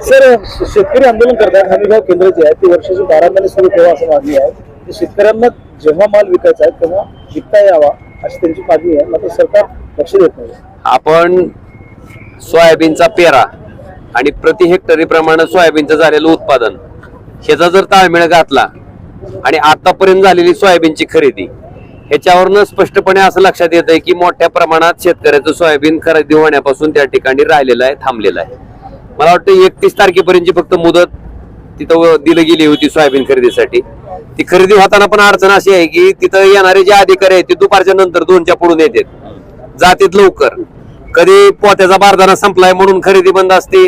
Sir शेतकरी आंदोलन करतात हमीभाव केंद्र जे आहे ते वर्षाची बारा सुरू ठेवा असं मागणी आहे. शेतकऱ्यांना जेव्हा माल विकायचा आहे तेव्हा विकता यावा अशी त्यांची मागणी आहे. मात्र सरकार लक्ष देत नाही. आपण सोयाबीनचा पेरा आणि प्रति हेक्टरी प्रमाणे सोयाबीनचं झालेलं उत्पादन ह्याचा जर ताळमेळ घातला आणि आतापर्यंत झालेली सोयाबीनची खरेदी ह्याच्यावरनं स्पष्टपणे असं लक्षात येत आहे की मोठ्या प्रमाणात शेतकऱ्याचं सोयाबीन खरेदी होण्यापासून त्या ठिकाणी राहिलेलं आहे थांबलेलं आहे. मला वाटतं एकतीस तारखेपर्यंतची फक्त मुदत तिथं दिली गेली होती सोयाबीन खरेदीसाठी. ती खरेदी होताना पण अडचण अशी आहे की तिथं येणारे जे अधिकारी आहेत ते दुपारच्या नंतर दोनच्या पुढून येतात. जातात लवकर. कधी पोत्याचा बारदाना संपलाय म्हणून खरेदी बंद असते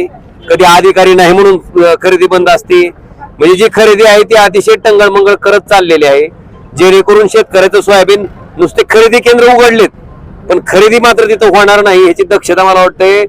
कधी अधिकारी नाही म्हणून खरेदी बंद असते. म्हणजे जी खरेदी आहे ती अतिशय टंगळमंगळ करत चाललेली आहे. जेणेकरून शेतकऱ्याचं सोयाबीन नुसते खरेदी केंद्र उघडलेत. पण खरेदी मात्र तिथं होणार नाही याची दक्षता मला वाटते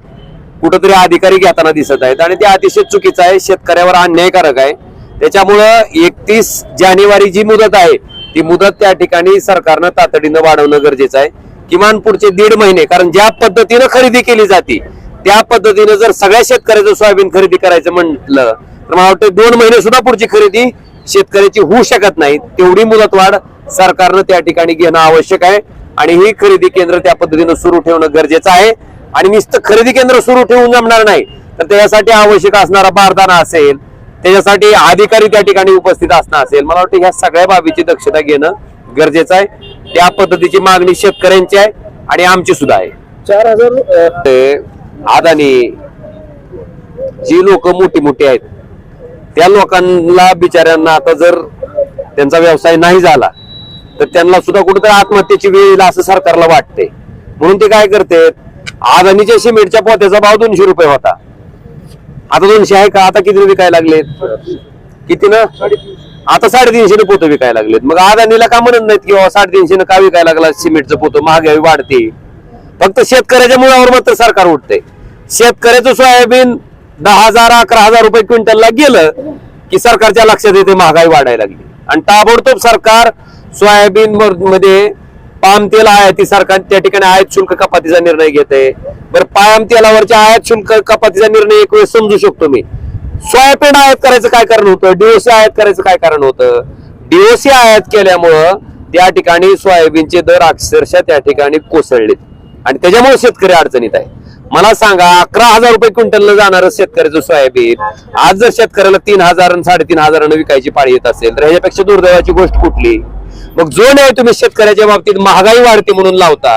कुठंतरी अधिकारी घेताना दिसत आहेत आणि ते अतिशय चुकीचं आहे. शेतकऱ्यावर अन्यायकारक आहे. त्याच्यामुळं एकतीस जानेवारी जी मुदत आहे ती मुदत त्या ठिकाणी सरकारनं तातडीनं वाढवणं गरजेचं आहे. किमान पुढचे दीड महिने कारण ज्या पद्धतीनं खरेदी केली जाते त्या पद्धतीनं जर सगळ्या शेतकऱ्याचं सोयाबीन खरेदी करायचं म्हटलं तर मला वाटतं दोन महिने सुद्धा पुढची खरेदी शेतकऱ्याची होऊ शकत नाही. तेवढी मुदतवाढ सरकारनं त्या ठिकाणी घेणं आवश्यक आहे. आणि ही खरेदी केंद्र त्या पद्धतीनं सुरू ठेवणं गरजेचं आहे. आणि नुसतं खरेदी केंद्र सुरू ठेवून जमणार नाही. तर त्याच्यासाठी आवश्यक असणारा बारदाना असेल त्याच्यासाठी अधिकारी त्या ठिकाणी उपस्थित असणं असेल. मला वाटतं ह्या सगळ्या बाबीची दक्षता घेणं गरजेचं आहे. त्या पद्धतीची मागणी शेतकऱ्यांची आहे आणि आमची सुद्धा आहे. चार हजार अदानी जी लोक मोठी मोठी आहेत त्या लोकांना बिचाऱ्यांना आता जर त्यांचा व्यवसाय नाही झाला तर त्यांना सुद्धा कुठेतरी आत्महत्येची वेळ येईल असं सरकारला वाटते म्हणून ते काय करते अदानीच्या सिमेंटच्या पोत्याचा भाव दोनशे रुपये होता. आता दोनशे आहे का? आता किती विकायला लागलेत? किती ना? आता साडेतीनशे ने पोतं विकायला लागलेत. मग अदानीला का म्हणत नाहीत की साडेतीनशे न का विकायला लागला? सिमेंटचं पोतं महागाई वाढते. फक्त शेतकऱ्याच्या मुळावर मात्र सरकार उठते शेतकऱ्याचं सोयाबीन दहा हजार अकरा हजार रुपये क्विंटलला गेलं की सरकारच्या लक्षात येते महागाई वाढायला लागली. आणि ताबडतोब सरकार सोयाबीन मध्ये पाम तेल आयाती सरकार त्या ठिकाणी आयात शुल्क कपातीचा निर्णय घेते. बरं पाम तेलावरच्या आयात शुल्क कपातीचा निर्णय एक वेळ समजू शकतो मी. सोयाबीन आयात करायचं काय कारण होतं? डीओसी आयात करायचं काय कारण होतं? डीओसी आयात केल्यामुळं त्या ठिकाणी सोयाबीनचे दर अक्षरशः त्या ठिकाणी कोसळलेत. आणि त्याच्यामुळे शेतकरी अडचणीत आहे. मला सांगा अकरा हजार रुपये क्विंटलला जाणारं शेतकऱ्याचं सोयाबीन आज जर शेतकऱ्याला तीन हजार आणि साडेतीन हजारानं विकायची पाळी येत असेल तर ह्याच्यापेक्षा दुर्दैवाची गोष्ट कुठली? मग जो न्याय तुम्ही शेतकऱ्याच्या बाबतीत महागाई वाढते म्हणून लावता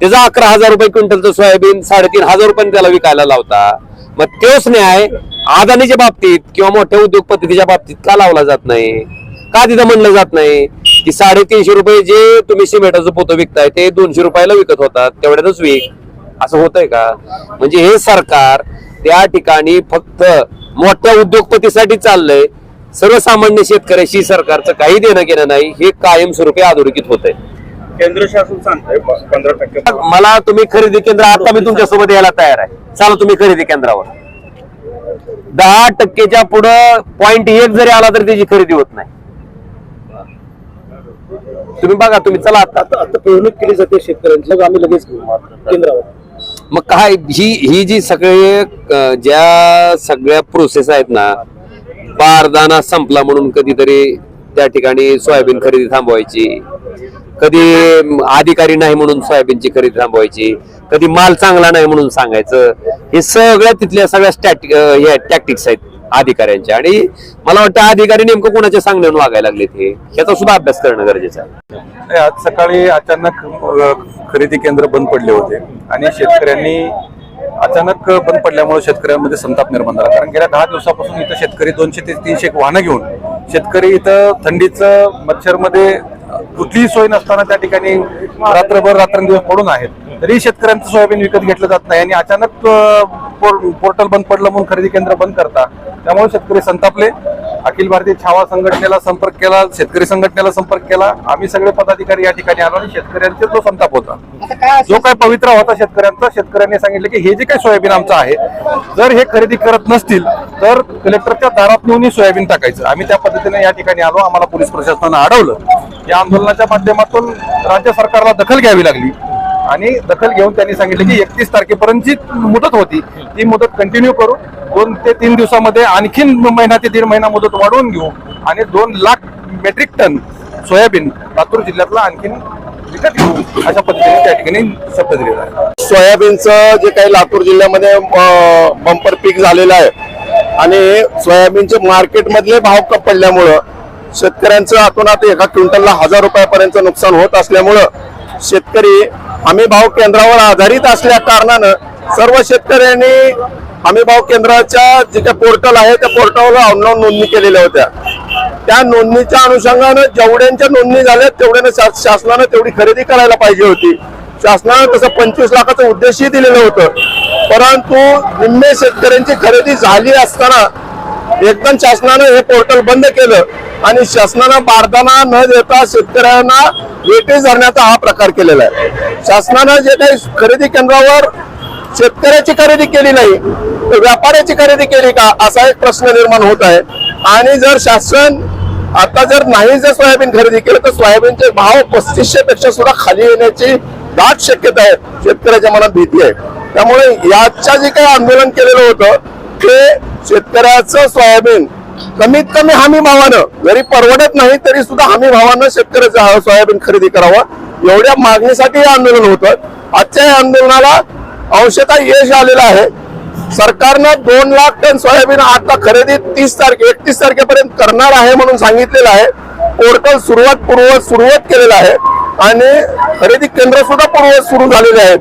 त्याचा अकरा हजार रुपये क्विंटलचं सोयाबीन साडेतीन हजार रुपयाने त्याला विकायला लावता मग तोच न्याय अदानीच्या बाबतीत किंवा मोठ्या उद्योगपतीच्या बाबतीत का लावला जात नाही? का तिथं म्हणलं जात नाही? की साडेतीनशे रुपये जे तुम्ही सिमेंटाचं पोतं विकताय ते दोनशे रुपयाला विकत होतात तेवढ्यातच विक. असं होतंय का? म्हणजे हे सरकार त्या ठिकाणी फक्त मोठ्या उद्योगपतीसाठी चाललंय सर्वसामान्य शेतकऱ्याशी सरकारचं काही देणं घेणं नाही हे कायमस्वरूपी अधोरेखित होत आहे केंद्र शासन सांगतंय पंधरा टक्के मला तुम्ही खरेदी केंद्र आता मी तुमच्यासोबत यायला तयार आहे. चला तुम्ही खरेदी केंद्रावर. दहा टक्केच्या पुढं पॉइंट एक जरी आला तरी त्याची खरेदी होत नाही. तुम्ही बघा तुम्ही चला आता. आता आता पिळवणूक केली जाते शेतकऱ्यांची. मग आम्ही लगेच घेऊ. केंद्रावर. मग काय ही ही जी सगळे ज्या सगळ्या प्रोसेस आहेत ना बारदाना संपला म्हणून कधीतरी त्या ठिकाणी सोयाबीन खरेदी थांबवायची. कधी अधिकारी नाही म्हणून सोयाबीनची खरेदी थांबवायची. कधी माल चांगला नाही म्हणून सांगायचं. हे सगळ्या तिथल्या सगळ्या स्टॅटिक हे टॅक्टिक्स आहेत अधिकाऱ्यांच्या. आणि मला वाटतं अधिकारी नेमकं कोणाच्या सांगण्यावर वागायला लागले ते ह्याचा सुद्धा अभ्यास करणं गरजेचं आहे. आज सकाळी अचानक खरेदी केंद्र बंद पडले होते. आणि शेतकऱ्यांनी अचानक बंद पडल्यामुळे शेतकऱ्यांमध्ये संताप निर्माण झाला. कारण गेल्या दहा दिवसापासून इथं शेतकरी दोनशे ते तीनशे एक वाहनं घेऊन शेतकरी इथं थंडीचं मच्छरमध्ये कुठलीही सोय नसताना त्या ठिकाणी रात्रभर रात्रंदिवस पडून आहेत. तरी शेतकऱ्यांचं सोयाबीन विकत घेतलं जात नाही आणि अचानक पोर्टल बंद पडलं म्हणून खरेदी केंद्र बंद करता. त्यामुळे शेतकरी संतापले. अखिल भारतीय छावा संघटनेला संपर्क केला शेतकरी संघटनेला संपर्क केला. आम्ही सगळे पदाधिकारी या ठिकाणी आलो आणि शेतकऱ्यांचा जो संताप होता. जो काय पवित्रा होता शेतकऱ्यांचा शेतकऱ्यांनी सांगितलं की हे जे काही सोयाबीन आमचं आहे जर हे खरेदी करत नसतील तर कलेक्टरच्या दारात नेऊन सोयाबीन टाकायचं. आम्ही त्या पद्धतीने या ठिकाणी आलो आम्हाला पोलीस प्रशासनानं अडवलं. या आंदोलनाच्या माध्यमातून राज्य सरकारला दखल घ्यावी लागली. आणि दखल घेऊन त्यांनी सांगितलं की एकतीस तारखेपर्यंतची मुदत होती ती मुदत कंटिन्यू करू. दोन ते तीन दिवसामध्ये आणखीन महिना ते दीड महिना मुदत वाढवून घेऊ. आणि दोन lakh metric ton soybean Latur जिल्ह्यातला आणखीन विकत घेऊ अशा पद्धतीने त्या ठिकाणी शब्द दिलेला आहे. सोयाबीनचं जे काही लातूर जिल्ह्यामध्ये बंपर पीक झालेलं आहे आणि सोयाबीनचे मार्केटमधले भाव कप पडल्यामुळं शेतकऱ्यांचं आतोनात एका क्विंटलला हजार रुपयापर्यंत नुकसान होत असल्यामुळं शेतकरी हमी भाव केंद्रावर आधारित असल्या कारणानं सर्व शेतकऱ्यांनी हमी भाव केंद्राच्या जे काही पोर्टल आहे त्या पोर्टलवर ऑनलाईन नोंदणी केलेल्या होत्या. त्या नोंदणीच्या अनुषंगानं जेवढ्यांच्या नोंदणी झाल्या तेवढ्यानं शासनानं तेवढी खरेदी करायला पाहिजे होती. शासनानं तसं पंचवीस लाखाचं उद्देशही दिलेलं होतं. परंतु निम्मे शेतकऱ्यांची खरेदी झाली असताना एकदम शासनानं हे पोर्टल बंद केलं आणि शासनानं बारदाना न देता शेतकऱ्यांना वेटेज धरण्याचा हा प्रकार केलेला आहे. शासनानं जे काही खरेदी केंद्रावर शेतकऱ्याची खरेदी केली नाही तर व्यापाऱ्याची खरेदी केली का असा एक प्रश्न निर्माण होत आहे. आणि जर शासन आता जर नाही जर सोयाबीन खरेदी केलं तर सोयाबीनचे भाव पस्तीसशे पेक्षा सुद्धा खाली येण्याची दाट शक्यता आहे शेतकऱ्याच्या मनात भीती आहे. त्यामुळे याच्या जे काही आंदोलन केलेलं होतं ते शेतकऱ्याचं सोयाबीन. कमीत कमी हमी भावानं जरी परवडत नाही तरी सुद्धा हमी भावानं शेतकऱ्याचं सोयाबीन खरेदी करावं. एवढ्या मागणीसाठी हे आंदोलन होतं. आजच्या या आंदोलनाला अंशतः यश आलेलं आहे. सरकारनं दोन लाख टन सोयाबीन आता खरेदी तीस तारखे एकतीस तारखेपर्यंत करणार आहे म्हणून सांगितलेलं आहे. पोर्टल सुरुवात पूर्वत सुरुवात केलेलं आहे. आणि खरेदी केंद्र सुद्धा पूर्वत सुरू झालेले आहेत.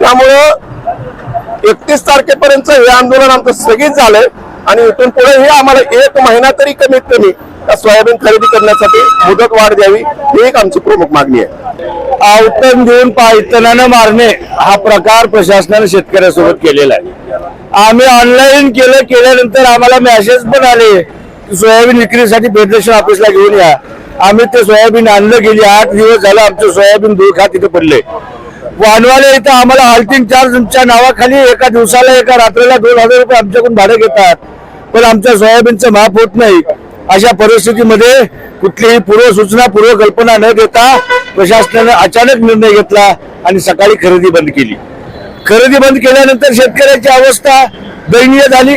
त्यामुळं एकतीस तारखेपर्यंत हे आंदोलन आमचं स्थगित झालंय. आणि इथून पुढे हे आम्हाला एक महिना तरी कमीत कमी त्या सोयाबीन खरेदी करण्यासाठी मुदत वाढ द्यावी ही एक आमची प्रमुख मागणी आहे. आवतन देऊन पायतनानं मारणे हा प्रकार प्रशासनाने शेतकऱ्यासोबत केलेला आहे. आम्ही ऑनलाईन केलं केल्यानंतर आम्हाला मेसेज पण आले की सोयाबीन विक्रीसाठी फेडरेशन ऑफिसला घेऊन या. आम्ही ते सोयाबीन आणलं गेली आठ दिवस झालं आमचं सोयाबीन दूर खात तिथे पडले वानवाले इथं आम्हाला हाल्टिंग चार्जच्या नावाखाली एका दिवसाला एका रात्रीला दोन हजार रुपये आमच्याकडून भाडं घेतात. पण आमच्या सोयाबीनचं माफ होत नाही. अशा परिस्थितीमध्ये कुठलीही पूर्वसूचना पूर्वकल्पना न देता प्रशासनाने अचानक निर्णय घेतला आणि सकाळी खरेदी बंद केली. खरेदी बंद केल्यानंतर शेतकऱ्याची अवस्था दयनीय झाली.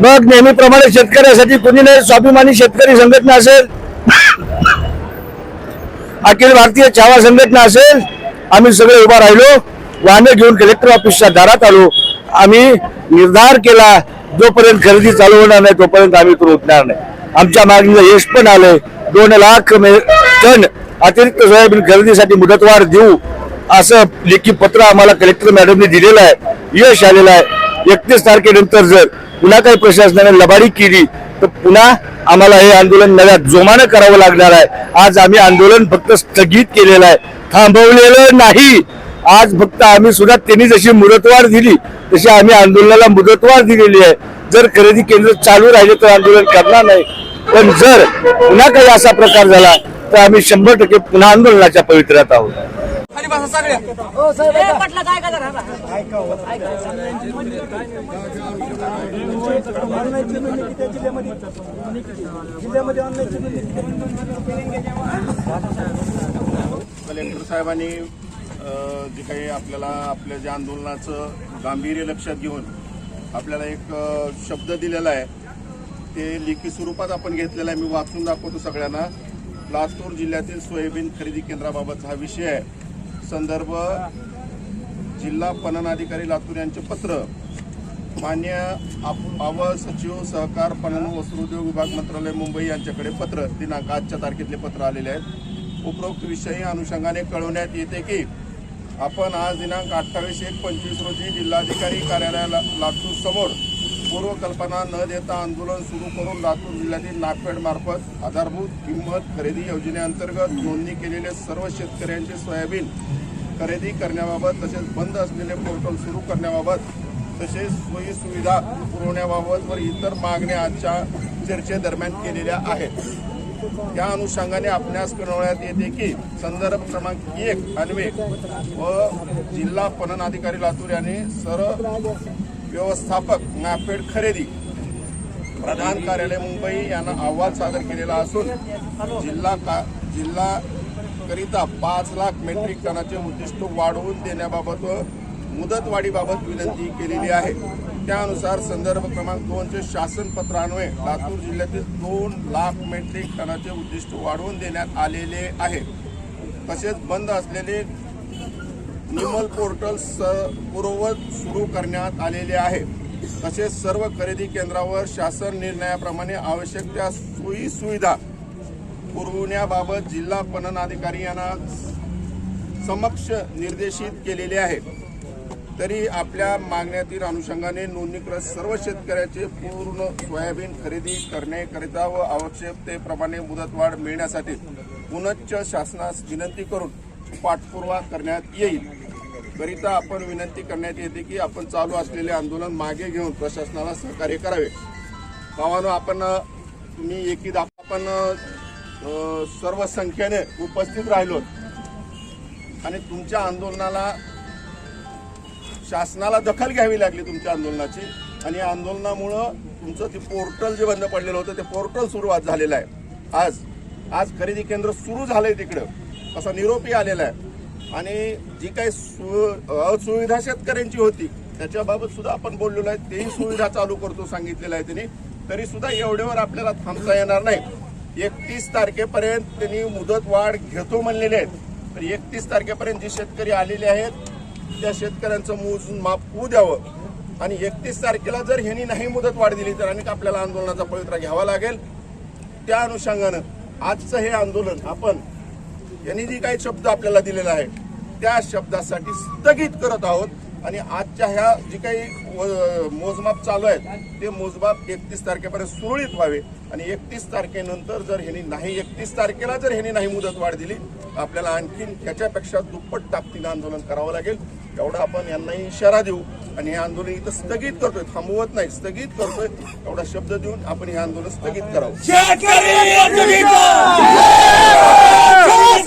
मग नेहमीप्रमाणे शेतकऱ्यासाठी कुणी नाही स्वाभिमानी शेतकरी संघटना असेल अखिल भारतीय छावा संघटना असेल आम्ही सगळे उभा राहिलो वाहनं घेऊन कलेक्टर ऑफिसच्या दारात आलो. आम्ही निर्धार केला जोपर्यंत खरेदी चालू होणार नाही तोपर्यंत आम्ही इथून उठणार नाही. आमच्या मागणीला यश पण आलंय. दोन लाख टन अतिरिक्त सोयाबीन खरेदीसाठी मुदतवाढ देऊ असं लेखी पत्र आम्हाला कलेक्टर मॅडमने दिलेलं आहे. यश आलेलं आहे. एकतीस तारखेनंतर जर पुन्हा काही प्रशासनाने लबाडी केली तर पुन्हा आम्हाला हे आंदोलन नव्या जोमानं करावं लागणार आहे. आज आम्ही आंदोलन फक्त स्थगित केलेलं आहे. थांबवलेलं नाही. आज फक्त आम्ही सुद्धा त्यांनी जशी मुदतवाढ दिली तशी आम्ही आंदोलनाला मुदतवाढ दिलेली आहे. जर खरेदी केंद्र चालू राहिले तर आंदोलन करणार नाही. पण जर पुन्हा काही असा प्रकार झाला तर आम्ही शंभर टक्के पुन्हा आंदोलनाच्या पवित्र्यात आहोत. ए, म्हटलं काय का जरा कलेक्टर साहेबांनी जे काही आपल्याला आपल्या ज्या आंदोलनाचं गांभीर्य लक्षात घेऊन आपल्याला एक शब्द दिलेला आहे. ते लेखी स्वरूपात आपण घेतलेला आहे. मी वाचून दाखवतो सगळ्यांना. लातूर जिल्ह्यातील सोयाबीन खरेदी केंद्राबाबतचा हा विषय आहे. संदर्भ जिल्हा पणन अधिकारी लातूर यांचे पत्र. मान्य आप- अवर सचिव सहकार पणन वस्त्रोद्योग विभाग मंत्रालय मुंबई यांच्याकडे पत्र. दिनांक आजच्या तारखेतले पत्र आलेले आहेत. उपरोक्त विषयी अनुषंगाने कळवण्यात येते की आपण आज दिनांक अठ्ठावीस एक पंचवीस रोजी जिल्हाधिकारी कार्यालयाला लातूर समोर पूर्वकल्पना न देता आंदोलन सुरू करून लातूर जिल्ह्यातील नागपेडमार्फत आधारभूत किंमत खरेदी योजनेअंतर्गत नोंदणी केलेले सर्व शेतकऱ्यांचे सोयाबीन खरेदी करण्याबाबत तसेच बंद असलेले पोर्टल सुरू करण्याबाबत तसेच सोयी सुविधा पुरवण्याबाबत व इतर मागण्या आजच्या चर्चेदरम्यान केलेल्या आहेत. या अनुषंगाने आपणास कळवण्यात येते की संदर्भ क्रमांक एक अन्वे व जिल्हा पणन अधिकारी लातूर यांनी सर्व व्यवस्थापक नाफेड खरेदी. प्रधान कार्यालय मुंबई यांना अहवाल सादर केलेला असून जिल्हा का जिल्हा करिता पाच लाख मेट्रिक टनाचे उद्दिष्ट वाढवून देण्याबाबत व मुदतवाढीबाबत विनंती केलेली आहे. त्यानुसार संदर्भ क्रमांक दोनचे शासन पत्रान्वये लातूर जिल्ह्यातील दोन लाख मेट्रिक टनाचे उद्दिष्ट वाढवून देण्यात आलेले आहे. तसेच बंद असलेले निमल पोर्टल स पूर्ववत सुरू करण्यात आलेले आहे. तसेच सर्व खरेदी केंद्रावर शासन निर्णयाप्रमाणे आवश्यक त्या सोयी सुविधा पुरवण्याबाबत जिल्हा पणन अधिकारी यांना समक्ष निर्देशित केलेले आहे. तरी आपल्या मागण्यातील अनुषंगाने नोंदणीकृत सर्व शेतकऱ्याचे पूर्ण सोयाबीन खरेदी करण्याकरिता व आवश्यकतेप्रमाणे मुदतवाढ मिळण्यासाठी पुनश्च शासनास विनंती करून पाठपुरावा करण्यात येईल. करिता आपण विनंती करण्यात येते की आपण चालू असलेले आंदोलन मागे घेऊन प्रशासनाला सहकार्य करावे. भावानं आपण तुम्ही एकी आपण सर्व संख्येने उपस्थित राहिलो आणि तुमच्या आंदोलनाला शासनाला दखल घ्यावी लागली तुमच्या आंदोलनाची. आणि या आंदोलनामुळं तुमचं ते पोर्टल जे बंद पडलेलं होतं ते पोर्टल सुरुवात झालेलं आहे. आज आज खरेदी केंद्र सुरू झालंय तिकडं. असा निरोपी आलेला आहे. आणि जी काही सु असुविधा शेतकऱ्यांची होती त्याच्याबाबत सुद्धा आपण बोललेलो आहे. तेही सुविधा चालू करतो सांगितलेलं आहे त्यांनी. तरी सुद्धा एवढ्यावर आपल्याला थांबता येणार नाही. एकतीस तारखेपर्यंत त्यांनी मुदत वाढ घेतो म्हणलेले आहेत. तर एकतीस तारखेपर्यंत जे शेतकरी आलेले आहेत त्या शेतकऱ्यांचं मोजमाप होऊ द्यावं. आणि एकतीस तारखेला जर ह्यांनी नाही मुदत वाढ दिली तर अनेक आपल्याला आंदोलनाचा पवित्रा घ्यावा लागेल. त्या अनुषंगानं आजचं हे आंदोलन आपण यांनी जी काही शब्द आपल्याला दिलेला आहे त्या शब्दासाठी स्थगित करत आहोत. आणि आजच्या ह्या जी काही मोजमाप चालू आहेत ते मोजमाप एकतीस तारखेपर्यंत सुरळीत व्हावे. आणि एकतीस तारखेनंतर जर ह्यांनी नाही एकतीस तारखेला जर ह्यांनी नाही मुदत वाढ दिली आपल्याला आणखीन त्याच्यापेक्षा दुप्पट ताकदीनं आंदोलन करावं लागेल. एवढा आपण यांनाही इशारा देऊ. आणि हे आंदोलन इथं स्थगित करतोय. थांबवत नाही. स्थगित करतोय. एवढा शब्द देऊन आपण हे आंदोलन स्थगित करावं.